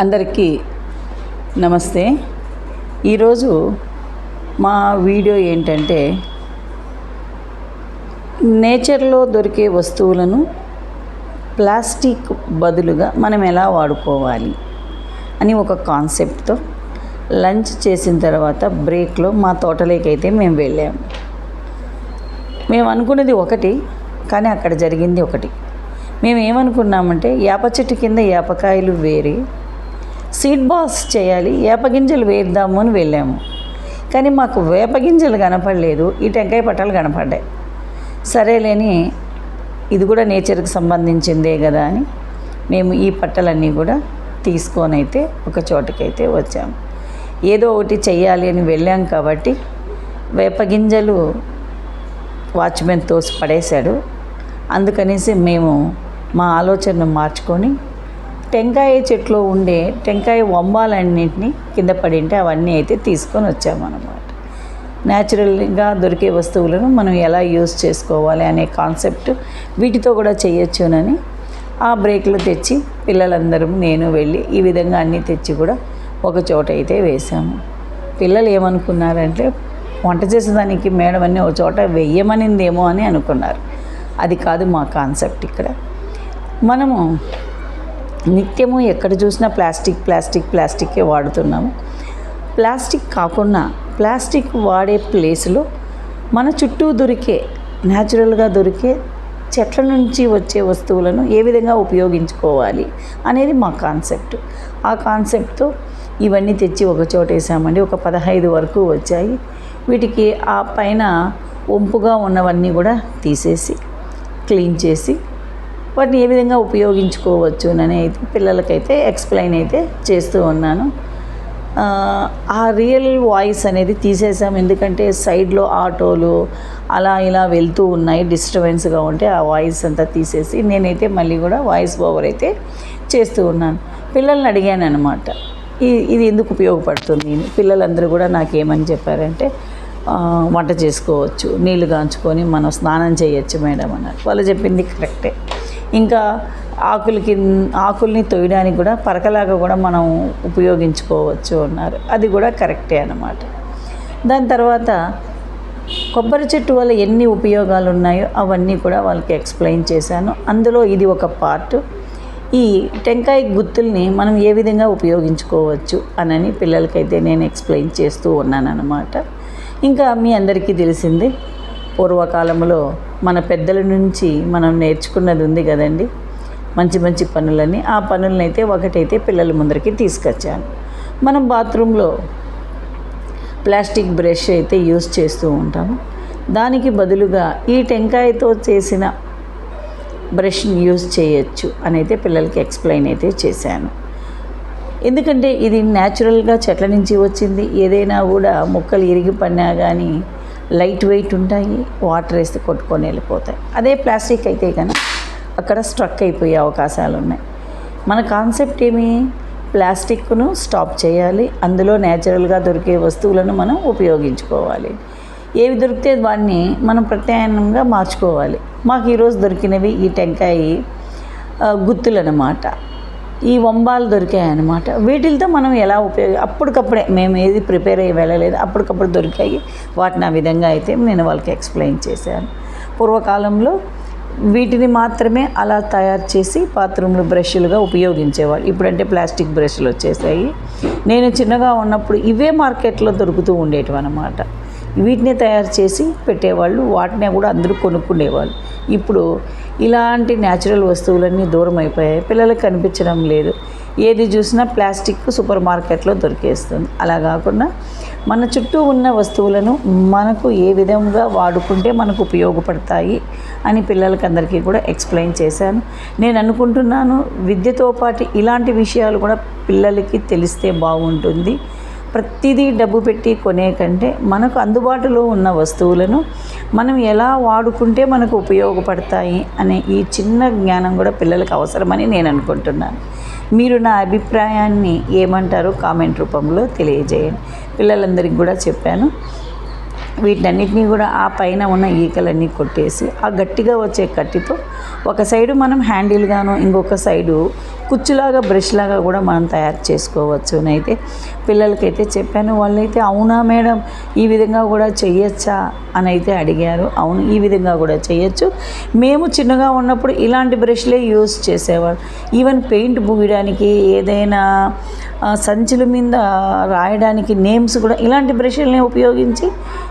అందరికీ నమస్తే. ఈరోజు మా వీడియో ఏంటంటే నేచర్లో దొరికే వస్తువులను ప్లాస్టిక్ బదులుగా మనం ఎలా వాడుకోవాలి అని ఒక కాన్సెప్ట్తో లంచ్ చేసిన తర్వాత బ్రేక్లో మా తోటలోకి అయితే మేము వెళ్ళాము మేము అనుకున్నది ఒకటి కానీ అక్కడ జరిగింది ఒకటి. మేము ఏమనుకున్నామంటే వేప చెట్టు కింద వేపకాయలు వేరే సీడ్ బాల్స్ చేయాలి వేపగింజలు వేద్దాము అని వెళ్ళాము. కానీ మాకు వేప గింజలు కనపడలేదు ఈ టెంకాయ పట్టాలు కనపడ్డాయి. సరేలేని ఇది కూడా నేచర్కి సంబంధించిందే కదా అని మేము ఈ పట్టలన్నీ కూడా తీసుకొని అయితే ఒక చోటకైతే వచ్చాము. ఏదో ఒకటి చెయ్యాలి అని వెళ్ళాం కాబట్టి వేప గింజలు వాచ్మెన్ తోసి పడేశాడు. అందుకనేసి మేము మా ఆలోచనను మార్చుకొని టెంకాయ చెట్లో ఉండే టెంకాయ వంబాలన్నింటినీ కింద పడింటే అవన్నీ అయితే తీసుకొని వచ్చామన్నమాట. న్యాచురల్గా దొరికే వస్తువులను మనం ఎలా యూజ్ చేసుకోవాలి అనే కాన్సెప్ట్ వీటితో కూడా చేయొచ్చునని ఆ బ్రేక్లో తెచ్చి పిల్లలందరూ నేను వెళ్ళి ఈ విధంగా అన్నీ తెచ్చి కూడా ఒక చోట అయితే వేసాము పిల్లలు ఏమనుకున్నారంటే వంట చేసేదానికి మేడం అన్నీ ఒక చోట వెయ్యమనిందేమో అని అనుకున్నారు. అది కాదు మా కాన్సెప్ట్ ఇక్కడ. మనము నిత్యము ఎక్కడ చూసినా ప్లాస్టిక్ ప్లాస్టిక్ ప్లాస్టిక్కే వాడుతున్నాము. ప్లాస్టిక్ కాకుండా ప్లాస్టిక్ వాడే ప్లేస్లో మన చుట్టూ దొరికే న్యాచురల్గా దొరికే చెట్ల నుంచి వచ్చే వస్తువులను ఏ విధంగా ఉపయోగించుకోవాలి అనేది మా కాన్సెప్ట్. ఆ కాన్సెప్ట్తో ఇవన్నీ తెచ్చి ఒక చోట వేసామండి. ఒక పదహైదు వరకు వచ్చాయి. వీటికి ఆ పైన ఒంపుగా ఉన్నవన్నీ కూడా తీసేసి క్లీన్ చేసి వాటిని ఏ విధంగా ఉపయోగించుకోవచ్చు అని అయితే పిల్లలకైతే ఎక్స్ప్లెయిన్ అయితే చేస్తూ ఉన్నాను. ఆ, రియల్ వాయిస్ అనేది తీసేసాం ఎందుకంటే సైడ్లో ఆటోలు అలా ఇలా వెళ్తూ ఉన్నాయి. డిస్టర్బెన్స్గా ఉంటే ఆ వాయిస్ అంతా తీసేసి నేనైతే మళ్ళీ కూడా వాయిస్ ఓవర్ అయితే చేస్తూ ఉన్నాను. పిల్లల్ని అడిగాను అనమాట ఇది ఎందుకు ఉపయోగపడుతుంది? అని పిల్లలందరూ కూడా నాకేమని చెప్పారంటే వంట చేసుకోవచ్చు. నీళ్ళు కాంచుకొని మనం స్నానం చేయొచ్చు మేడం అన్నారు. వాళ్ళు చెప్పింది కరెక్టే. ఇంకా ఆకులకి ఆకుల్ని తొయ్యడానికి కూడా పరకలాగా కూడా మనం ఉపయోగించుకోవచ్చు అన్నారు. అది కూడా కరెక్టే అన్నమాట. దాని తర్వాత కొబ్బరి చెట్టు వల్ల ఎన్ని ఉపయోగాలు ఉన్నాయో అవన్నీ కూడా వాళ్ళకి ఎక్స్ప్లెయిన్ చేశాను. అందులో ఇది ఒక పార్ట్. ఈ టెంకాయ గుత్తుల్ని మనం ఏ విధంగా ఉపయోగించుకోవచ్చు అనని పిల్లలకైతే నేను ఎక్స్ప్లెయిన్ చేస్తూ ఉన్నాను అన్నమాట ఇంకా మీ అందరికీ తెలిసిందే పూర్వకాలంలో మన పెద్దల నుంచి మనం నేర్చుకున్నది ఉంది కదండి. మంచి మంచి పనులని ఆ పనులనైతే ఒకటైతే పిల్లల ముందరికి తీసుకొచ్చాను. మనం బాత్రూంలో ప్లాస్టిక్ బ్రష్ అయితే యూస్ చేస్తూ ఉంటాము దానికి బదులుగా ఈ టెంకాయతో చేసిన బ్రష్ని యూజ్ చేయొచ్చు అని అయితే పిల్లలకి ఎక్స్ప్లెయిన్ అయితే చేశాను. ఎందుకంటే ఇది న్యాచురల్గా చెట్ల నుంచి వచ్చింది. ఏదైనా కూడా మొక్కలు ఇరిగి పడినా కానీ లైట్ వెయిట్ ఉంటాయి వాటర్ వేస్తే కొట్టుకొని వెళ్ళిపోతాయి. అదే ప్లాస్టిక్ అయితే కనుక అక్కడ స్ట్రక్ అయిపోయే అవకాశాలు ఉన్నాయి. మన కాన్సెప్ట్ ఏమి? ప్లాస్టిక్ను స్టాప్ చేయాలి. అందులో న్యాచురల్గా దొరికే వస్తువులను మనం ఉపయోగించుకోవాలి. ఏవి దొరికితే వాటిని మనం ప్రత్యామ్నాయంగా మార్చుకోవాలి. మాకు ఈరోజు దొరికినవి ఈ టెంకాయ గుత్తులు అన్నమాట ఈ వంబాలు దొరికాయి అనమాట వీటితో మనం ఎలా ఉపయోగ అప్పటికప్పుడే మేము ఏది ప్రిపేర్ అయ్యి వెళ్ళలేదు అప్పటికప్పుడు దొరికాయి. వాటిని ఆ విధంగా అయితే నేను వాళ్ళకి ఎక్స్ప్లెయిన్ చేశాను. పూర్వకాలంలో వీటిని మాత్రమే అలా తయారు చేసి బాత్రూంలో బ్రష్లుగా ఉపయోగించేవాళ్ళు. ఇప్పుడంటే ప్లాస్టిక్ బ్రష్లు వచ్చేసాయి. నేను చిన్నగా ఉన్నప్పుడు ఇవే మార్కెట్లో దొరుకుతూ ఉండేటివి అనమాట వీటిని తయారు చేసి పెట్టేవాళ్ళు వాటినే కూడా అందరూ కొనుక్కునేవాళ్ళు. ఇప్పుడు ఇలాంటి న్యాచురల్ వస్తువులన్నీ దూరం అయిపోయాయి పిల్లలకు కనిపించడం లేదు. ఏది చూసినా ప్లాస్టిక్ సూపర్ మార్కెట్లో దొరికేస్తుంది. అలా కాకుండా మన చుట్టూ ఉన్న వస్తువులను మనకు ఏ విధంగా వాడుకుంటే మనకు ఉపయోగపడతాయి అని పిల్లలకి అందరికీ కూడా ఎక్స్ప్లెయిన్ చేశాను. నేను అనుకుంటున్నాను విద్యతో పాటు ఇలాంటి విషయాలు కూడా పిల్లలకి తెలిస్తే బాగుంటుంది. ప్రతిదీ డబ్బు పెట్టి కొనే కంటే మనకు అందుబాటులో ఉన్న వస్తువులను మనం ఎలా వాడుకుంటే మనకు ఉపయోగపడతాయి అనే ఈ చిన్న జ్ఞానం కూడా పిల్లలకు అవసరమని నేను అనుకుంటున్నాను. మీరు నా అభిప్రాయాన్ని ఏమంటారో కామెంట్ రూపంలో తెలియజేయండి. పిల్లలందరికీ కూడా చెప్పాను. వీటన్నిటిని కూడా ఆ పైన ఉన్న ఈకలన్నీ కొట్టేసి ఆ గట్టిగా వచ్చే కట్టితో ఒక సైడు మనం హ్యాండిల్గాను ఇంకొక సైడు కుచ్చులాగా బ్రష్లాగా కూడా మనం తయారు చేసుకోవచ్చు. అయితే పిల్లలకైతే చెప్పాను వాళ్ళైతే అవునా మేడం? ఈ విధంగా కూడా చెయ్యొచ్చా? అని అయితే అడిగారు. అవును ఈ విధంగా కూడా చేయొచ్చు మేము చిన్నగా ఉన్నప్పుడు ఇలాంటి బ్రష్లే యూస్ చేసేవాళ్ళు. ఈవెన్ పెయింట్ పూయడానికి ఏదైనా సంచుల మీద రాయడానికి నేమ్స్ కూడా ఇలాంటి బ్రష్లని ఉపయోగించి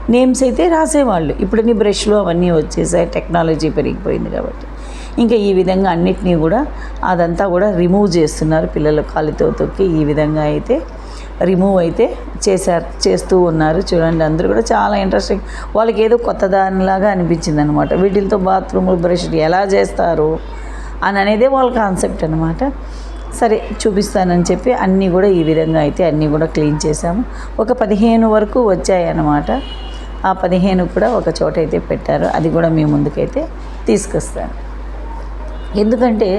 నేమ్స్ అయితే రాసేవాళ్ళు. ఇప్పుడు నీ బ్రష్లు అవన్నీ వచ్చేసాయి టెక్నాలజీ పెరిగిపోయింది కాబట్టి. ఇంకా ఈ విధంగా అన్నిటినీ కూడా అదంతా కూడా రిమూవ్ చేస్తున్నారు పిల్లలు కాలితో తొక్కి. ఈ విధంగా అయితే రిమూవ్ అయితే చేశారు చేస్తూ ఉన్నారు. చూడండి అందరూ కూడా చాలా ఇంట్రెస్టింగ్ వాళ్ళకి ఏదో కొత్త దానిలాగా అనిపించింది అనమాట వీటితో బాత్రూములు బ్రష్ ఎలా చేస్తారు అని అనేదే వాళ్ళ కాన్సెప్ట్ అనమాట సరే చూపిస్తానని చెప్పి అన్నీ కూడా ఈ విధంగా అయితే అన్నీ కూడా క్లీన్ చేసాము ఒక పదిహేను వరకు వచ్చాయి అన్నమాట ఆ పదిహేను కూడా ఒక చోట అయితే పెట్టారు. అది కూడా మీ ముందుకైతే తీసుకొస్తాను. ఎందుకంటే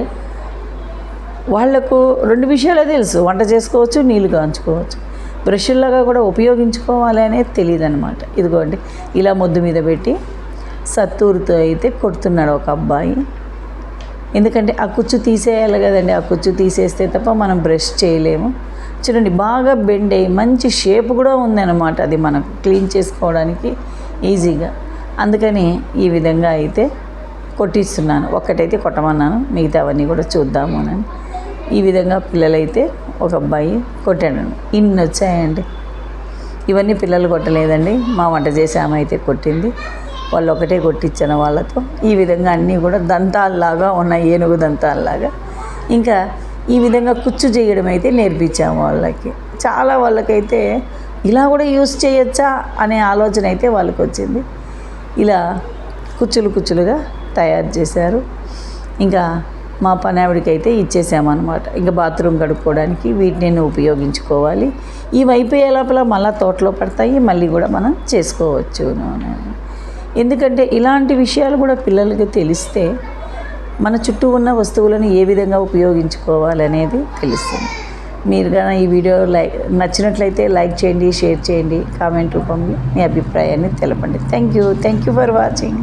వాళ్ళకు రెండు విషయాలే తెలుసు. వంట చేసుకోవచ్చు నీళ్ళు కాంచుకోవచ్చు. బ్రష్లాగా కూడా ఉపయోగించుకోవాలి అనేది తెలియదు అనమాట ఇదిగోండి ఇలా ముద్దు మీద పెట్టి సత్తూరుతో అయితే కొడుతున్నాడు ఒక అబ్బాయి. ఎందుకంటే ఆ కుచ్చు తీసేయాలి కదండి. ఆ కుచ్చు తీసేస్తే తప్ప మనం బ్రష్ చేయలేము. చూడండి బాగా బెండ్ అయ్యి మంచి షేప్ కూడా ఉందన్నమాట అది మనకు. క్లీన్ చేసుకోవడానికి ఈజీగా. అందుకని ఈ విధంగా అయితే కొట్టిస్తున్నాను. ఒక్కటైతే కొట్టమన్నాను. మిగతావన్నీ కూడా చూద్దాము అని ఈ విధంగా పిల్లలైతే ఒక అబ్బాయి కొట్టాడు ఇన్ని వచ్చాయండి. ఇవన్నీ పిల్లలు కొట్టలేదండి. మా వంట చేసే ఆమె అయితే కొట్టింది. వాళ్ళు ఒకటే కొట్టించిన వాళ్ళతో. ఈ విధంగా అన్నీ కూడా దంతాల్లాగా ఉన్నాయి ఏనుగు దంతాల్లాగా. ఇంకా ఈ విధంగా కుచ్చు చేయడం అయితే నేర్పించాము వాళ్ళకి. చాలా వాళ్ళకైతే ఇలా కూడా యూస్ చేయొచ్చా అనే ఆలోచన అయితే వాళ్ళకి వచ్చింది. ఇలా కుచ్చులు కుచ్చులుగా తయారు చేశారు. ఇంకా మా పని ఆవిడకైతే ఇచ్చేసామన్నమాట. ఇంకా బాత్రూమ్ కడుక్కోవడానికి వీటిని ఉపయోగించుకోవాలి. ఇవి అయిపోయే లోపల మళ్ళీ తోటలో పడతాయి మళ్ళీ కూడా మనం చేసుకోవచ్చు ఎందుకంటే ఇలాంటి విషయాలు కూడా పిల్లలకి తెలిస్తే మన చుట్టూ ఉన్న వస్తువులను ఏ విధంగా ఉపయోగించుకోవాలనేది తెలుస్తుంది. మీరు కానీ ఈ వీడియో లైక్ నచ్చినట్లయితే లైక్ చేయండి షేర్ చేయండి కామెంట్ రూపంలో మీ అభిప్రాయాన్ని తెలపండి. Thank you. Thank you for watching.